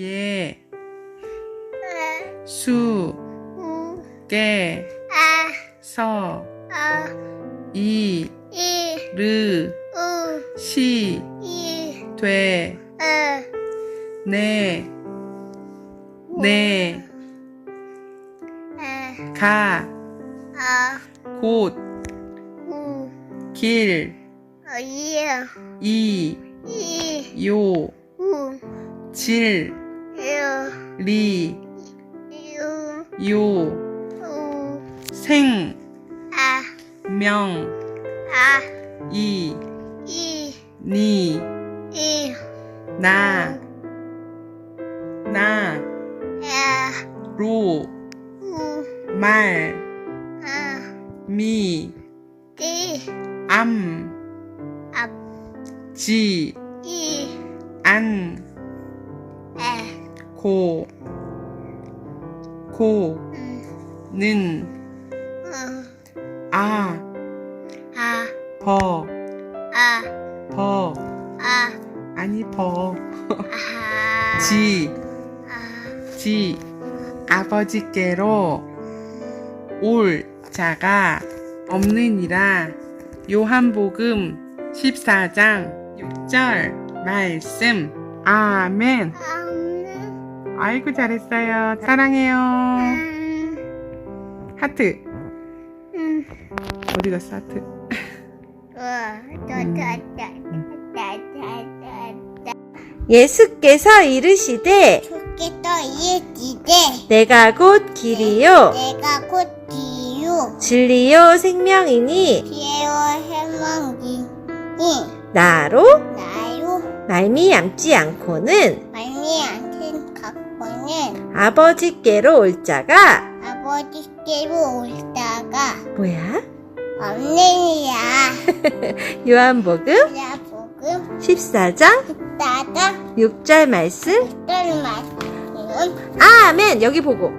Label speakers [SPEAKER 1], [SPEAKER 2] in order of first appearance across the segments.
[SPEAKER 1] 예,
[SPEAKER 2] 아,
[SPEAKER 1] 수,
[SPEAKER 2] 우,
[SPEAKER 1] 개,
[SPEAKER 2] 아,
[SPEAKER 1] 서,
[SPEAKER 2] 아,
[SPEAKER 1] 이,
[SPEAKER 2] 이,
[SPEAKER 1] 르,
[SPEAKER 2] 우,
[SPEAKER 1] 시,
[SPEAKER 2] 이,
[SPEAKER 1] 돼,
[SPEAKER 2] 아,
[SPEAKER 1] 네, 네,
[SPEAKER 2] 아,
[SPEAKER 1] 가,
[SPEAKER 2] 우,
[SPEAKER 1] 길,
[SPEAKER 2] 어, 예,
[SPEAKER 1] 이,
[SPEAKER 2] 이,
[SPEAKER 1] 요,
[SPEAKER 2] 우,
[SPEAKER 1] 질,
[SPEAKER 2] 요,
[SPEAKER 1] 리,
[SPEAKER 2] 유,
[SPEAKER 1] 요,
[SPEAKER 2] 우,
[SPEAKER 1] 생,
[SPEAKER 2] 아,
[SPEAKER 1] 명,
[SPEAKER 2] 아,
[SPEAKER 1] 이,
[SPEAKER 2] 이,
[SPEAKER 1] 니,
[SPEAKER 2] 이,
[SPEAKER 1] 나, 나,
[SPEAKER 2] 우,
[SPEAKER 1] 말,
[SPEAKER 2] 아,
[SPEAKER 1] 미,
[SPEAKER 2] 띠,
[SPEAKER 1] 암,
[SPEAKER 2] 앞,
[SPEAKER 1] 지,
[SPEAKER 2] 이,
[SPEAKER 1] 안,
[SPEAKER 2] 에,
[SPEAKER 1] 고, 고,
[SPEAKER 2] 음,
[SPEAKER 1] 는,
[SPEAKER 2] 어,
[SPEAKER 1] 아,
[SPEAKER 2] 아,
[SPEAKER 1] 버,
[SPEAKER 2] 아,
[SPEAKER 1] 버,
[SPEAKER 2] 아,
[SPEAKER 1] 아니 버,
[SPEAKER 2] 아,
[SPEAKER 1] 지,
[SPEAKER 2] 아,
[SPEAKER 1] 지, 아버지께로 올 자가 없느니라. 요한복음 14장 6절 말씀. 아멘.
[SPEAKER 2] 아무는,
[SPEAKER 1] 아이고 잘했어요. 사랑해요.
[SPEAKER 2] 음,
[SPEAKER 1] 하트.
[SPEAKER 2] 음,
[SPEAKER 1] 어디 갔어 하트?
[SPEAKER 2] 다,
[SPEAKER 3] 예수께서 이르시되
[SPEAKER 2] 좋겠다, 이해지대.
[SPEAKER 3] 내가 곧 길이요
[SPEAKER 2] 내가 곧 기유,
[SPEAKER 3] 진리요 생명이니
[SPEAKER 2] 기회와 해망이니,
[SPEAKER 3] 나로
[SPEAKER 2] 나요,
[SPEAKER 3] 말미암지 않고는
[SPEAKER 2] 말미암
[SPEAKER 3] 아버지께로 올 자가
[SPEAKER 2] 아버지께로 올다가
[SPEAKER 3] 뭐야?
[SPEAKER 2] 없느니라.
[SPEAKER 3] 요한복음
[SPEAKER 2] 나 복음
[SPEAKER 3] 14장
[SPEAKER 2] 따다
[SPEAKER 3] 6절 말씀.
[SPEAKER 2] 어떤 말씀은
[SPEAKER 3] 아멘. 여기 보고.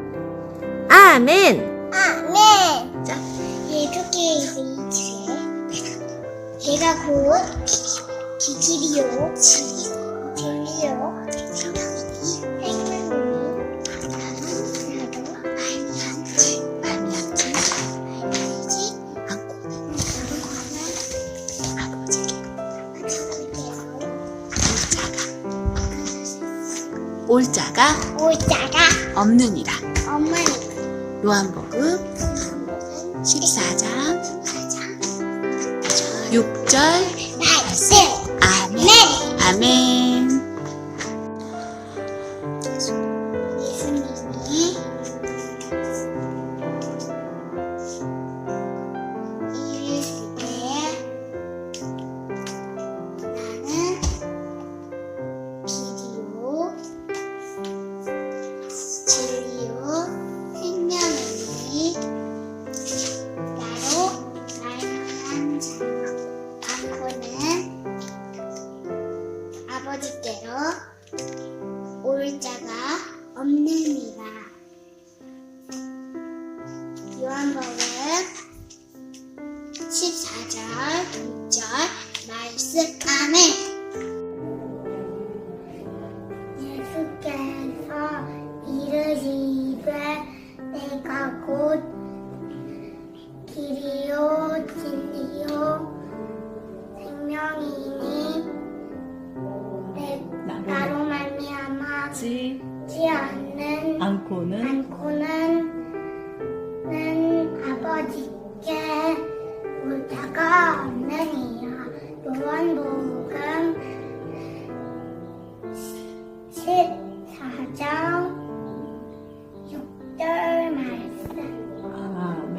[SPEAKER 3] 아멘.
[SPEAKER 2] 아멘. 자, 예수께 이제 제가 곧 기길이요, 진리요,
[SPEAKER 4] 올 자가
[SPEAKER 2] 오자가
[SPEAKER 4] 없느니라.
[SPEAKER 2] 어머니
[SPEAKER 4] 요한복음 14장 6절
[SPEAKER 2] 요한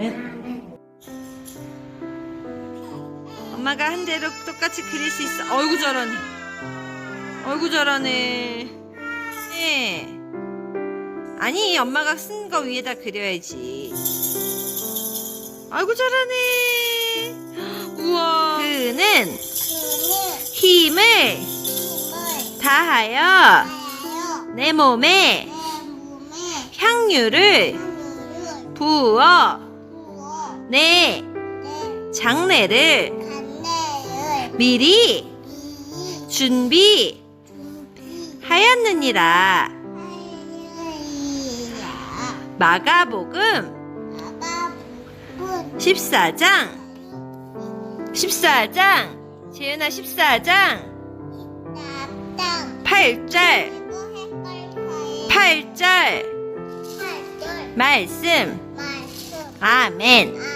[SPEAKER 2] 아멘.
[SPEAKER 3] 엄마가 한 대로 똑같이 그릴 수 있어. 어이구 잘하네. 어이구 잘하네. 네. 아니 엄마가 쓴 거 위에다 그려야지. 아이고 잘하네. 우와. 그는 힘을 다하여 내 몸에 향유를 부어 내 장례를 미리 준비 하였느니라.
[SPEAKER 2] 준비하였느니라
[SPEAKER 3] 마가복음
[SPEAKER 2] 아빠 분
[SPEAKER 3] 14장 14장. 재윤아 14장.
[SPEAKER 2] 나땅
[SPEAKER 3] 8절.
[SPEAKER 2] 그리고 헷갈파에
[SPEAKER 3] 8절.
[SPEAKER 2] 팔절
[SPEAKER 3] 말씀. 아멘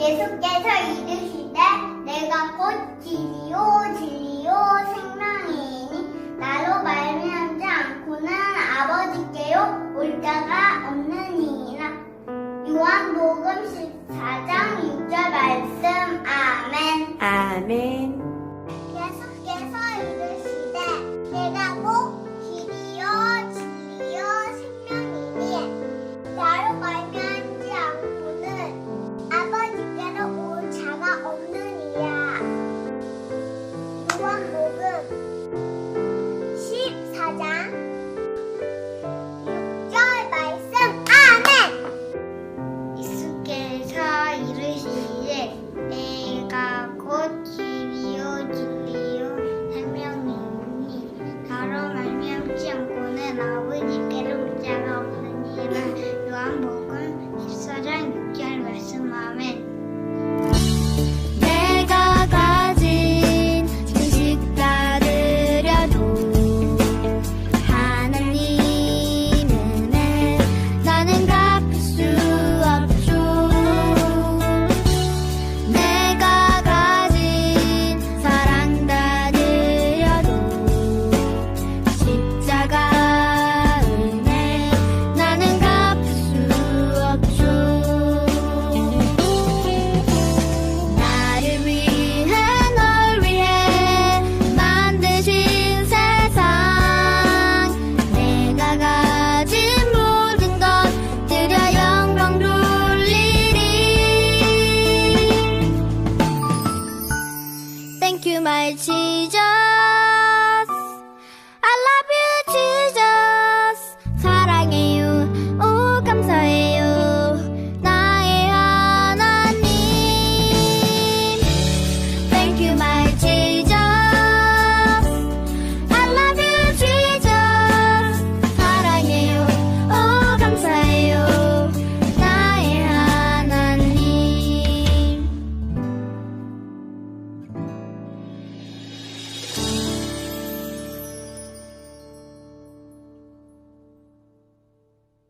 [SPEAKER 2] 예수께서 이르시되 내가 곧 진리요 진리요 생명이니 나로 말미암지 않고는 아버지께요 올 자가 없느니라. 요한복음 14장 6절 말씀. 아멘.
[SPEAKER 3] 아멘 Mama.